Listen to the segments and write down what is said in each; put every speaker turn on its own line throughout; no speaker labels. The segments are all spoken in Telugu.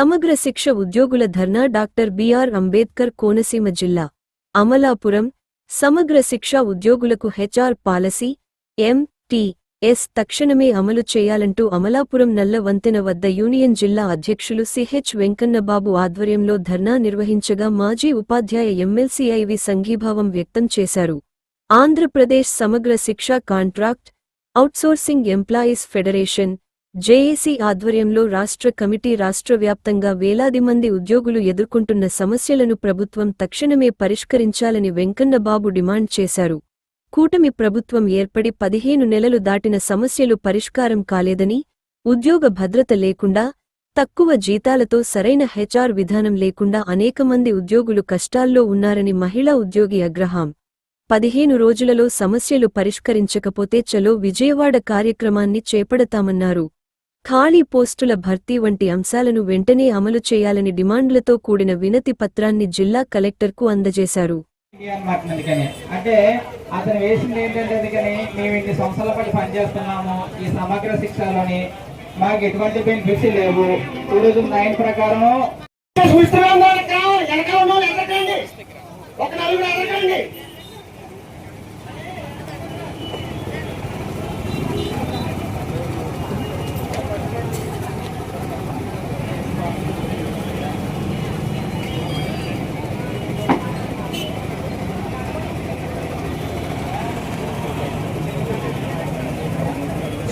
సమగ్ర శిక్ష ఉద్యోగుల ధర్నా డాక్టర్ బిఆర్ అంబేద్కర్ కోనసీమ జిల్లా అమలాపురం. సమగ్ర శిక్ష ఉద్యోగులకు HR policy. M T S తక్షణమే అమలు చేయాలంటూ అమలాపురం నల్ల వంతెన వద్ద యూనియన్ జిల్లా అధ్యక్షులు సిహెచ్ వెంకన్నబాబు ఆధ్వర్యంలో ధర్నా నిర్వహించగా మాజీ ఉపాధ్యాయ ఎమ్మెల్సీ ఐవి సంఘీభావం వ్యక్తం చేశారు. ఆంధ్రప్రదేశ్ సమగ్ర శిక్షా contract outsourcing employees federation JAC ఆధ్వర్యంలో రాష్ట్ర కమిటీ రాష్ట్ర వ్యాప్తంగా వేలాది మంది ఉద్యోగులు ఎదుర్కొంటున్న సమస్యలను ప్రభుత్వం తక్షణమే పరిష్కరించాలని వెంకన్నబాబు డిమాండ్ చేశారు. కూటమి ప్రభుత్వం ఏర్పడి పదిహేను నెలలు దాటిన సమస్యలు పరిష్కారం కాలేదని ఉద్యోగ భద్రత లేకుండా తక్కువ జీతాలతో సరైన హెచ్ఆర్ విధానం లేకుండా అనేక మంది ఉద్యోగులు కష్టాల్లో ఉన్నారని మహిళా ఉద్యోగి అగ్రహాం. పదిహేను రోజులలో సమస్యలు పరిష్కరించకపోతే చలో విజయవాడ కార్యక్రమాన్ని చేపడతామన్నారు. ఖాళీ పోస్టుల భర్తీ వంటి అంశాలను వెంటనే అమలు చేయాలని డిమాండ్లతో కూడిన వినతి పత్రాన్ని జిల్లా కలెక్టర్కు అందజేశారు.
అంటే అతను వేసింది ఏంటంటే అందుకని మేము ఇన్ని సంవత్సరాల పాటు పనిచేస్తున్నాము ఈ సమగ్ర శిక్షలోని మాకు ఎటువంటి బెనిఫిట్స్ లేవు. టూ థౌజండ్ నైన్ ప్రకారం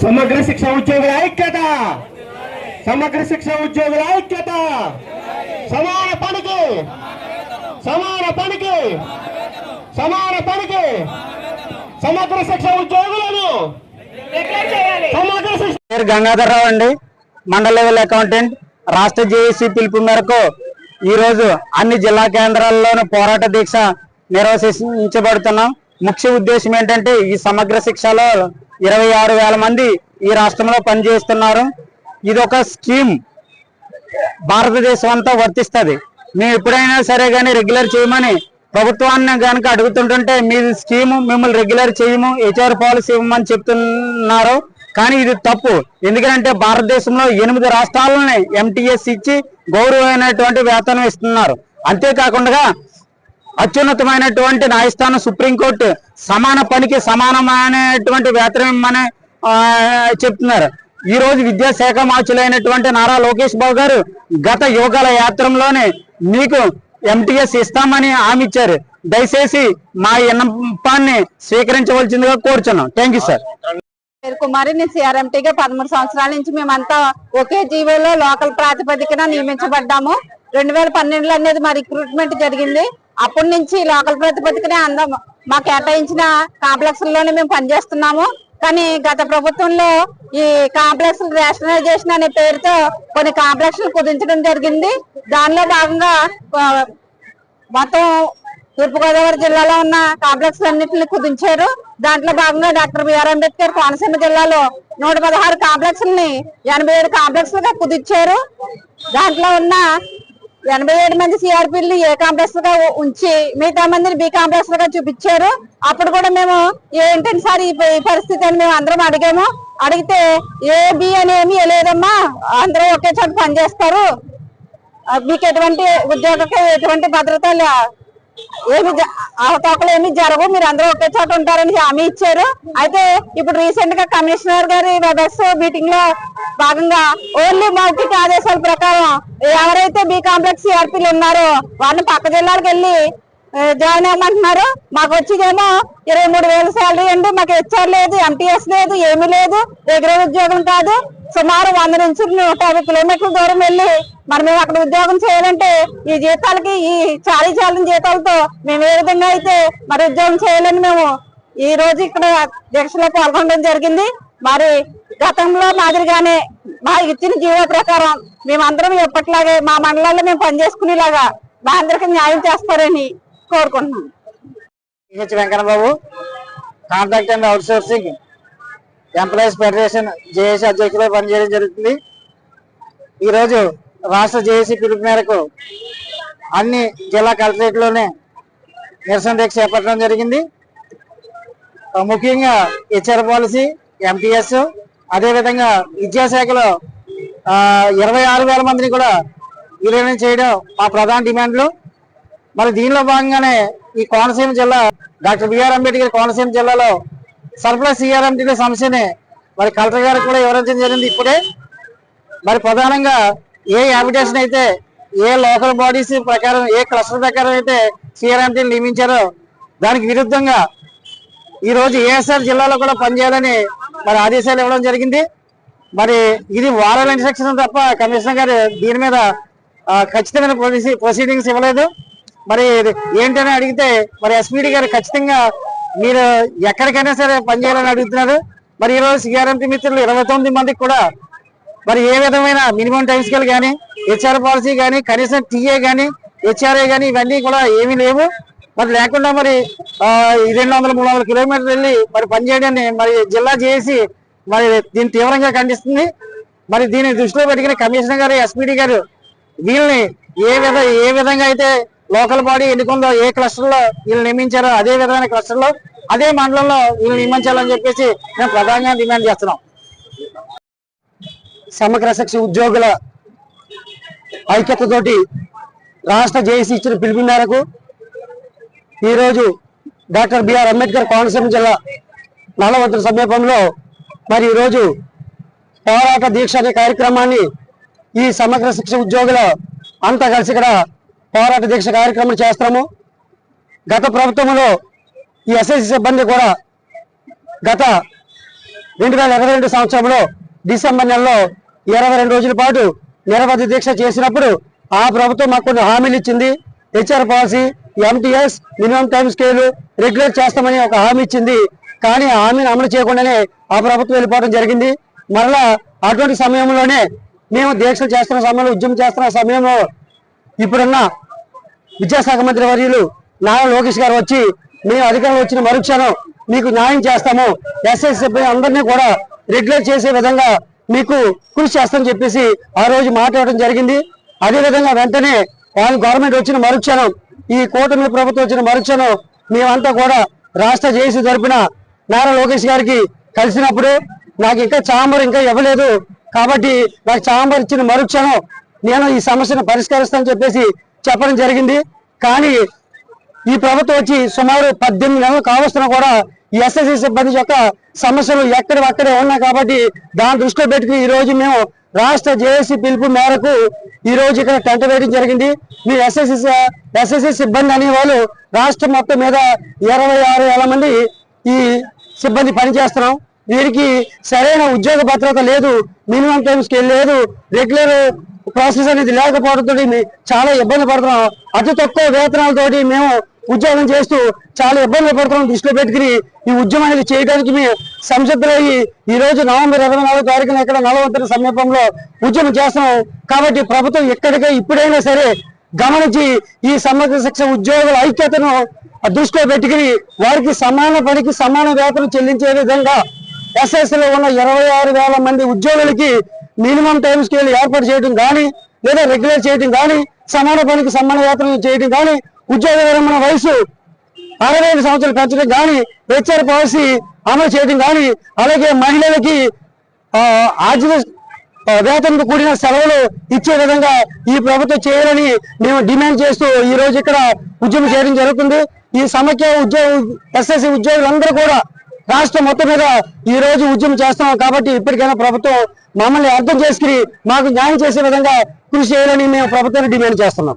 సమగ్ర శిక్ష ఉద్యోగుల ఐక్యత! సమగ్ర శిక్ష ఉద్యోగుల ఐక్యత! సమాన పనికి! సమాన పనికి! సమాన పనికి! సమగ్ర శిక్ష ఉద్యోగులను సమగ్ర శిక్ష
గంగాధర్రావు అండి. మండల లెవెల్ అకౌంటెంట్. రాష్ట్ర జేఏసీ పిలుపు మేరకు ఈ రోజు అన్ని జిల్లా కేంద్రాల్లోనూ పోరాట దీక్ష నిర్వహించబడుతున్నాం. ముఖ్య ఉద్దేశం ఏంటంటే ఈ సమగ్ర శిక్షలో ఇరవై ఆరు వేల మంది ఈ రాష్ట్రంలో పనిచేస్తున్నారు. ఇది ఒక స్కీమ్. భారతదేశం అంతా వర్తిస్తుంది. మేము ఎప్పుడైనా సరే కానీ రెగ్యులర్ చేయమని ప్రభుత్వాన్ని కనుక అడుగుతుంటుంటే మీ స్కీము మిమ్మల్ని రెగ్యులర్ చేయము హెచ్ఆర్ పాలసీ ఇవ్వమని చెప్తున్నారు. కానీ ఇది తప్పు. ఎందుకంటే భారతదేశంలో ఎనిమిది రాష్ట్రాలని ఎంటీఎస్ ఇచ్చి గౌరవమైనటువంటి వేతనం ఇస్తున్నారు. అంతేకాకుండా అత్యున్నతమైనటువంటి న్యాయస్థానం సుప్రీంకోర్టు సమాన పనికి సమానమైనటువంటి వేతనం అని చెప్తున్నారు. ఈ రోజు విద్యాశాఖ మార్చులైనటువంటి నారా లోకేష్ బాబు గారు గత యోగాల యాత్రలోనే మీకు ఎంటీఎస్ ఇస్తామని హామీ ఇచ్చారు. దయచేసి మా విన్నపాన్ని స్వీకరించవలసిందిగా కోరుచున్నాం. థ్యాంక్ యూ సార్
కుమారి నేను సిఆర్ఎంటీగా పదమూడు సంవత్సరాల నుంచి మేమంతా ఒకే జీవోలో లోకల్ ప్రాతిపదికన నియమించబడ్డాము. రెండు వేల పన్నెండులో అనేది మా రిక్రూట్మెంట్ జరిగింది. అప్పటి నుంచి లోకల్ ప్రాతిపదికనే అందం. మా కేటాయించిన కాంప్లెక్స్లోనే మేము పనిచేస్తున్నాము. కానీ గత ప్రభుత్వంలో ఈ కాంప్లెక్స్ రేషనలైజేషన్ అనే పేరుతో కొన్ని కాంప్లెక్స్ కుదించడం జరిగింది. దానిలో భాగంగా మొత్తం తూర్పుగోదావరి జిల్లాలో ఉన్న కాంప్లెక్స్ అన్నింటిని కుదించారు. దాంట్లో భాగంగా డాక్టర్ బిఆర్ అంబేద్కర్ కోనసీమ జిల్లాలో నూట పదహారు కాంప్లెక్స్ని ఎనభై ఏడు కాంప్లెక్స్గా కుదించారు. దాంట్లో ఉన్న ఎనభై ఏడు మంది సిఆర్పీలు ఏ కాంప్లెక్స్గా ఉంచి మిగతా మందిని బి కాంప్లెక్స్గా చూపించారు. అప్పుడు కూడా మేము ఏంటంటే సార్ ఈ పరిస్థితి అని మేము అందరం అడిగాము. అడిగితే ఏ బి అని ఏమీ లేదమ్మా అందరూ ఒకే చోట పనిచేస్తారు మీకు ఎటువంటి ఉద్యోగకి ఎటువంటి భద్రత ఏమి జ- ఏమి జరగవు. మీరు అందరూ ఒకే చోట ఉంటారని హామీ ఇచ్చారు. అయితే ఇప్పుడు రీసెంట్గా కమిషనర్ గారి వెబెక్స్ మీటింగ్లో భాగంగా ఓన్లీ మౌఖిక ఆదేశాల ప్రకారం ఎవరైతే బి కాంప్లెక్స్ సిఆర్పీలు ఉన్నారో వాళ్ళని పక్క జిల్లాలకు వెళ్ళి జాయిన్ అవ్వమంటున్నారు మాకు వచ్చిదేమో ఇరవై మూడు వేల శాలరీ అండి. మాకు హెచ్ఆర్ లేదు ఎంటీఎస్ లేదు ఏమీ లేదు రెగ్యులర్ ఉద్యోగం కాదు. సుమారు వంద నుంచి నూట యాభై కిలోమీటర్ల దూరం వెళ్ళి మరి మేము అక్కడ ఉద్యోగం చేయాలంటే ఈ జీతాలకి ఈ చాలీ చాలని జీతాలతో మేము ఏ విధంగా అయితే మరి ఉద్యోగం చేయాలని మేము ఈ రోజు ఇక్కడ దీక్షలో పాల్గొనడం జరిగింది. మరి గతంలో మాదిరిగానే మా ఇచ్చిన జీవో ప్రకారం మేమందరం ఎప్పటిలాగే మా మండలాల్లో మేము పనిచేసుకునేలాగా మా అందరికి న్యాయం చేస్తారని కోరుకుంటున్నాం.
H Venkatababu contract and outsourcing employees federation JAC అధ్యక్షులుగా పనిచేయడం జరుగుతుంది. ఈరోజు రాష్ట్ర జేఏసీ పిలుపు మేరకు అన్ని జిల్లా కలెక్టరేట్లోనే నిరసన దీక్ష చేపట్టడం జరిగింది. ముఖ్యంగా హెచ్ఆర్ పాలసీ ఎంటీఎస్ అదేవిధంగా విద్యాశాఖలో ఇరవై ఆరు వేల మందిని కూడా
విలీనం చేయడం మా ప్రధాన డిమాండ్లు. మరి దీనిలో భాగంగానే ఈ కోనసీమ జిల్లా డాక్టర్ బిఆర్ అంబేద్కర్ కోనసీమ జిల్లాలో సర్ప్లస్ సిఆర్ఎంటీ సమస్యని మరి కలెక్టర్ గారికి కూడా వివరించడం జరిగింది ఇప్పుడే. మరి ప్రధానంగా ఏ హ్యాబిటేషన్ అయితే ఏ లోకల్ బాడీస్ ప్రకారం ఏ క్లస్టర్ ప్రకారం అయితే సిఆర్ఎంటీ నియమించారో దానికి విరుద్ధంగా ఈరోజు ఏఎస్ఆర్ జిల్లాలో కూడా పనిచేయాలని మరి ఆదేశాలు ఇవ్వడం జరిగింది. మరి ఇది వారల్ ఇన్స్ట్రక్షన్ తప్ప కమిషనర్ గారు దీని మీద ఖచ్చితమైన ప్రొసీడింగ్స్ ఇవ్వలేదు. మరి ఏంటని అడిగితే మరి ఎస్పీడీ గారు ఖచ్చితంగా మీరు ఎక్కడికైనా సరే పనిచేయాలని అడుగుతున్నారు. మరి ఈ రోజు మిత్రులు ఇరవై తొమ్మిది మందికి కూడా మరి ఏ విధమైన మినిమం టైం స్కేల్ కానీ హెచ్ఆర్ పాలసీ కానీ కనీసం టీఏ కానీ హెచ్ఆర్ఏ కానీ ఇవన్నీ కూడా ఏమీ లేవు. మరి లేకుండా మరి ఈ రెండు వందల మూడు వందల కిలోమీటర్లు వెళ్ళి మరి పనిచేయడాన్ని మరి జిల్లా చేసి మరి దీన్ని తీవ్రంగా ఖండిస్తుంది. మరి దీన్ని దృష్టిలో పెట్టుకుని కమిషనర్ గారు ఎస్పీడీ గారు వీళ్ళని ఏ విధ ఏ విధంగా అయితే లోకల్ బాడీ ఎన్నుకుందో ఏ క్లస్టర్లో వీళ్ళు నియమించారో అదే విధమైన క్లస్టర్లో అదే మండలంలో వీళ్ళు నియమించాలని చెప్పేసి మేము ప్రధానంగా డిమాండ్ చేస్తున్నాం. సమగ్ర శిక్ష ఉద్యోగుల ఐక్యతతోటి రాష్ట్ర జేఏసీ ఇచ్చిన పిలుపు మేరకు ఈరోజు డాక్టర్ బిఆర్ అంబేద్కర్ కోనసీమ జిల్లా నల్లవంతుల సమీపంలో మరి ఈరోజు పోరాట దీక్ష అనే కార్యక్రమాన్ని ఈ సమగ్ర శిక్ష ఉద్యోగుల అంతా కలిసి ఇక్కడ పోరాట దీక్ష కార్యక్రమం చేస్తాము. గత ప్రభుత్వంలో ఈ ఎస్ఎస్సి సిబ్బంది కూడా గత రెండు వేల ఇరవై రెండు సంవత్సరంలో డిసెంబర్ నెలలో ఇరవై రెండు రోజుల పాటు నిరవధి దీక్ష చేసినప్పుడు ఆ ప్రభుత్వం మాకు కొన్ని హామీలు ఇచ్చింది. HR policy MTS minimum time scale regulate చేస్తామని ఒక హామీ ఇచ్చింది. కానీ ఆ హామీని అమలు చేయకుండానే ఆ ప్రభుత్వం వెళ్ళిపోవడం జరిగింది. మరలా అటువంటి సమయంలోనే మేము దీక్షలు చేస్తున్న సమయంలో ఉద్యమం చేస్తున్న సమయంలో ఇప్పుడున్న విద్యాశాఖ మంత్రి వర్యులు నారా లోకేష్ గారు వచ్చి మేము అధికారంలో వచ్చిన మరుక్షణం మీకు న్యాయం చేస్తాము. ఎస్ఎస్ అందరినీ కూడా రెగ్యులేట్ చేసే విధంగా మీకు కృషి చేస్తామని చెప్పేసి ఆ రోజు మాట్లాడడం జరిగింది. అదే విధంగా వెంటనే వాళ్ళు గవర్నమెంట్ వచ్చిన మరుక్షణం ఈ కూటమి ప్రభుత్వం వచ్చిన మరుక్షణం మేమంతా కూడా రాష్ట్ర జేసీ తరపున నారా లోకేష్ గారికి కలిసినప్పుడు నాకు ఇంకా చాంబర్ ఇంకా ఇవ్వలేదు. కాబట్టి నాకు చాంబర్ ఇచ్చిన మరుక్షణం నేను ఈ సమస్యను పరిష్కరిస్తానని చెప్పేసి చెప్పడం జరిగింది. కానీ ఈ ప్రభుత్వం వచ్చి సుమారు పద్దెనిమిది నెలలు కావస్తున్నా కూడా ఈ ఎస్ఎస్సి సిబ్బంది యొక్క సమస్యలు ఎక్కడి అక్కడే ఉన్నాయి కాబట్టి దాని దృష్టిలో పెట్టుకుని ఈ రోజు మేము రాష్ట్ర జేఏసీ పిలుపు మేరకు ఈ రోజు ఇక్కడ టెంట్ వేయడం జరిగింది. మీ ఎస్ఎస్ఎస్ ఎస్ఎస్ఎస్ సిబ్బంది అనే వాళ్ళు రాష్ట్రం మొత్తం మీద ఇరవై ఆరు వేల మంది ఈ సిబ్బంది పనిచేస్తున్నాం. వీరికి సరైన ఉద్యోగ భద్రత లేదు మినిమం టైం స్కేల్ లేదు రెగ్యులర్ ప్రాసెస్ అనేది లేకపోవడంతో చాలా ఇబ్బంది పడుతున్నాం. అతి తక్కువ వేతనాలతోటి మేము ఉద్యోగం చేస్తూ చాలా ఇబ్బందులు పడుతున్నాం. దృష్టిలో పెట్టుకుని ఈ ఉద్యమం అనేది చేయడానికి మేము సంసిద్ధులయ్యి ఈ రోజు నవంబర్ ఇరవై నాలుగు తారీఖున ఇక్కడ నలవంతర సమీపంలో ఉద్యమం చేస్తున్నాం. కాబట్టి ప్రభుత్వం ఎక్కడికే ఇప్పుడైనా సరే గమనించి ఈ సమగ్ర శిక్ష ఉద్యోగుల ఐక్యతను దృష్టిలో పెట్టుకుని వారికి సమాన పనికి సమాన వేతనం చెల్లించే విధంగా ఎస్ఎస్లో ఉన్న ఇరవై ఆరు వేల మంది ఉద్యోగులకి మినిమం టైం స్కేల్ ఏర్పాటు చేయడం కానీ లేదా రెగ్యులర్ చేయడం కానీ సమాన పనికి సమాన వేతనం చేయడం కానీ ఉద్యోగ విరమణ వయసు అరవై ఐదు సంవత్సరాలు పెంచడం కానీ హెచ్ఆర్ పాలసీ అమలు చేయడం కానీ అలాగే మహిళలకి ఆర్థిక వేతనకు వేతనంతో కూడిన సెలవులు ఇచ్చే విధంగా ఈ ప్రభుత్వం చేయాలని మేము డిమాండ్ చేస్తూ ఈ రోజు ఇక్కడ ఉద్యమం చేయడం జరుగుతుంది. ఈ సమైక్య ఉద్యోగ ఎస్ఎస్సి ఉద్యోగులందరూ కూడా రాష్ట్రం మొత్తం మీద ఈ రోజు ఉద్యమం చేస్తున్నాం కాబట్టి ఇప్పటికైనా ప్రభుత్వం మమ్మల్ని అర్థం చేసుకుని మాకు న్యాయం చేసే విధంగా కృషి చేయాలని మేము ప్రభుత్వాన్ని డిమాండ్ చేస్తున్నాం.